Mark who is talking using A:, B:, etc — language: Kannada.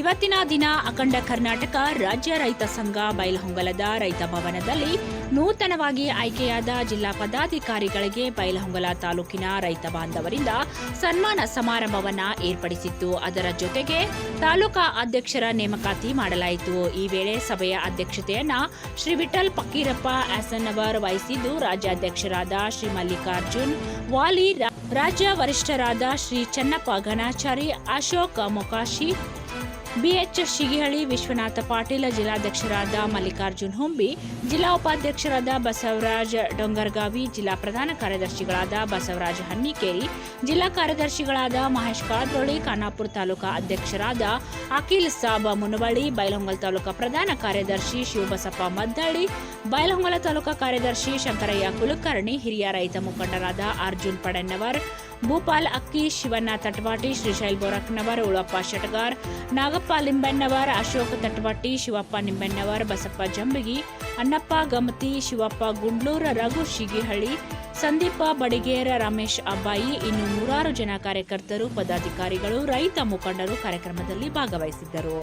A: ಇವತ್ತಿನ ದಿನ ಅಖಂಡ ಕರ್ನಾಟಕ ರಾಜ್ಯ ರೈತ ಸಂಘ ಬೈಲಹೊಂಗಲದ ರೈತ ಭವನದಲ್ಲಿ ನೂತನವಾಗಿ ಆಯ್ಕೆಯಾದ ಜಿಲ್ಲಾ ಪದಾಧಿಕಾರಿಗಳಿಗೆ ಬೈಲಹೊಂಗಲ ತಾಲೂಕಿನ ರೈತ ಬಾಂಧವರಿಂದ ಸನ್ಮಾನ ಸಮಾರಂಭವನ್ನ ಏರ್ಪಡಿಸಿತ್ತು. ಅದರ ಜೊತೆಗೆ ತಾಲೂಕಾ ಅಧ್ಯಕ್ಷರ ನೇಮಕಾತಿ ಮಾಡಲಾಯಿತು. ಈ ವೇಳೆ ಸಭೆಯ ಅಧ್ಯಕ್ಷತೆಯನ್ನ ಶ್ರೀ ವಿಠಲ್ ಆಸನ್ ಅವರ್ ವಹಿಸಿದ್ದು, ರಾಜ್ಯಾಧ್ಯಕ್ಷರಾದ ಶ್ರೀ ಮಲ್ಲಿಕಾರ್ಜುನ್, ವಾಲಿ ರಾಜ್ಯ ವರಿಷ್ಠರಾದ ಶ್ರೀ ಚನ್ನಪ್ಪ ಘನಾಚಾರಿ, ಅಶೋಕ್ ಮೊಕಾಶಿ ಬಿಎಚ್ ಶಿಗಿಹಳ್ಳಿ ವಿಶ್ವನಾಥ ಪಾಟೀಲ, ಜಿಲ್ಲಾಧ್ಯಕ್ಷರಾದ ಮಲ್ಲಿಕಾರ್ಜುನ್ ಹೊಂಬಿ, ಜಿಲ್ಲಾ ಉಪಾಧ್ಯಕ್ಷರಾದ ಬಸವರಾಜ್ ಡೊಂಗರ್ಗಾವಿ, ಜಿಲ್ಲಾ ಪ್ರಧಾನ ಕಾರ್ಯದರ್ಶಿಗಳಾದ ಬಸವರಾಜ ಹನ್ನಿಕೇರಿ, ಜಿಲ್ಲಾ ಕಾರ್ಯದರ್ಶಿಗಳಾದ ಮಹೇಶ್ ಕಾದ್ರೋಳಿ ಖಾನಾಪುರ ತಾಲೂಕಾ ಅಧ್ಯಕ್ಷರಾದ ಅಖಿಲ್ ಸಾಬ ಮುನವಳ್ಳಿ, ಬೈಲಹೊಂಗಲ್ ತಾಲೂಕಾ ಪ್ರಧಾನ ಕಾರ್ಯದರ್ಶಿ ಶಿವಬಸಪ್ಪ ಮದ್ದಳ್ಳಿ ಬೈಲಹೊಂಗಲ ತಾಲೂಕಾ ಕಾರ್ಯದರ್ಶಿ ಶಂಕರಯ್ಯ ಕುಲಕರ್ಣಿ, ಹಿರಿಯ ರೈತ ಮುಖಂಡರಾದ ಅರ್ಜುನ್ ಪಡನ್ನವರ್, ಭೂಪಾಲ್ ಅಕ್ಕಿ ಶಿವಣ್ಣ ತಟವಾಟಿ ಶ್ರೀಶೈಲ್ ಬೋರಕ್ನವರ್ ಉಳಪ್ಪ ಶಟಗಾರ್, ನಾಗಪ್ಪ ಲಿಂಬೆನ್ನವರ್, ಅಶೋಕ್ ತಟವಾಟಿ ಶಿವಪ್ಪ ನಿಂಬೆನ್ನವರ್, ಬಸಪ್ಪ ಜಂಬಗಿ, ಅಣ್ಣಪ್ಪ ಗಮತಿ, ಶಿವಪ್ಪ ಗುಂಡ್ಲೂರ, ರಘು ಶಿಗಿಹಳ್ಳಿ, ಸಂದೀಪ ಬಡಿಗೇರ, ರಮೇಶ್ ಅಬ್ಬಾಯಿ, ಇನ್ನು ನೂರಾರು ಜನ ಕಾರ್ಯಕರ್ತರು, ಪದಾಧಿಕಾರಿಗಳು, ರೈತ ಮುಖಂಡರು ಕಾರ್ಯಕ್ರಮದಲ್ಲಿ ಭಾಗವಹಿಸಿದ್ದರು.